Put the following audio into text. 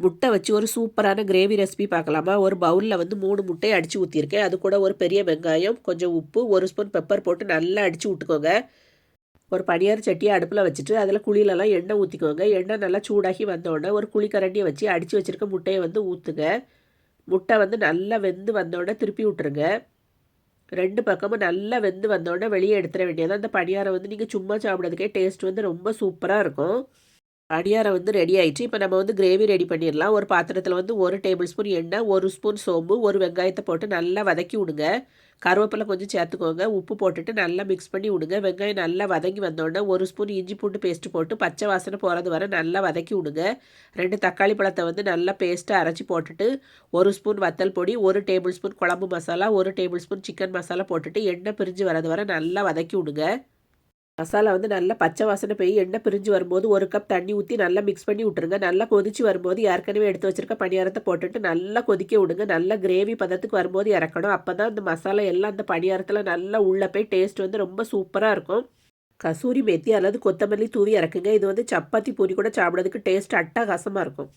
முட்டை வச்சு ஒரு சூப்பரான கிரேவி ரெசிபி பார்க்கலாமா? ஒரு பவுலில் வந்து மூணு முட்டையை அடித்து ஊற்றிருக்கேன் அது கூட ஒரு பெரிய வெங்காயம் கொஞ்சம் உப்பு ஒரு ஸ்பூன் பெப்பர் போட்டு நல்லா அடித்து விட்டுக்கோங்க ஒரு பனியார் சட்டியை அடுப்பில் வச்சுட்டு அதில் குழியிலலாம் எண்ணெய் ஊற்றிக்கோங்க எண்ணெய் நல்லா சூடாகி வந்தோடனே ஒரு குழிக்கரண்டியை வச்சு அடித்து வச்சுருக்க முட்டையை வந்து ஊற்றுங்க முட்டை வந்து நல்லா வெந்து வந்தோடனே திருப்பி விட்டுருங்க ரெண்டு பக்கமும் நல்லா வெந்து வந்தோடனே வெளியே எடுத்துட வேண்டியது அந்த பணியாரம் வந்து நீங்கள் சும்மா சாப்பிட்றதுக்கே டேஸ்ட் வந்து ரொம்ப சூப்பராக இருக்கும். அடியாரை வந்து ரெடி ஆயிடுச்சு. இப்போ நம்ம வந்து கிரேவி ரெடி பண்ணிடலாம். ஒரு பாத்திரத்தில் வந்து ஒரு டேபிள் ஸ்பூன் எண்ணெய் ஒரு ஸ்பூன் சோம்பு ஒரு வெங்காயத்தை போட்டு நல்லா வதக்கி விடுங்க. கருவேப்பிலை கொஞ்சம் சேர்த்துக்கோங்க. உப்பு போட்டுட்டு நல்லா மிக்ஸ் பண்ணி விடுங்க. வெங்காயம் நல்லா வதங்கி வந்தோடனே ஒரு ஸ்பூன் இஞ்சி பூண்டு பேஸ்ட் போட்டு பச்சை வாசனை போகிறது வர நல்லா வதக்கி விடுங்க. ரெண்டு தக்காளி பழத்தை வந்து நல்லா பேஸ்ட்டாக அரைச்சி போட்டுட்டு ஒரு ஸ்பூன் வத்தல் பொடி ஒரு டேபிள் ஸ்பூன் குழம்பு மசாலா ஒரு டேபிள் ஸ்பூன் சிக்கன் மசாலா போட்டுட்டு எண்ணெய் பிரிஞ்சு வரது வர நல்லா வதக்கி விடுங்க. மசாலா வந்து நல்லா பச்சை வாசனை போய் எண்ணெய் பிரிஞ்சு வரும்போது ஒரு கப் தண்ணி ஊற்றி நல்லா மிக்ஸ் பண்ணி விட்டுருங்க. நல்லா கொதிச்சு வரும்போது ஏற்கனவே எடுத்து வச்சிருக்க பணியாரத்தை போட்டுட்டு நல்லா கொதிக்க விடுங்க. நல்லா கிரேவி பதத்துக்கு வரும்போது இறக்கணும். அப்போ தான் அந்த மசாலா எல்லாம் அந்த பணியாரத்தில் நல்லா உள்ளே போய் டேஸ்ட் வந்து ரொம்ப சூப்பராக இருக்கும். கசூரி மெத்தி அல்லது கொத்தமல்லி தூவி இறக்குங்க. இது வந்து சப்பாத்தி பூரி கூட சாப்பிட்றதுக்கு டேஸ்ட் அட்டகாசமாக இருக்கும்.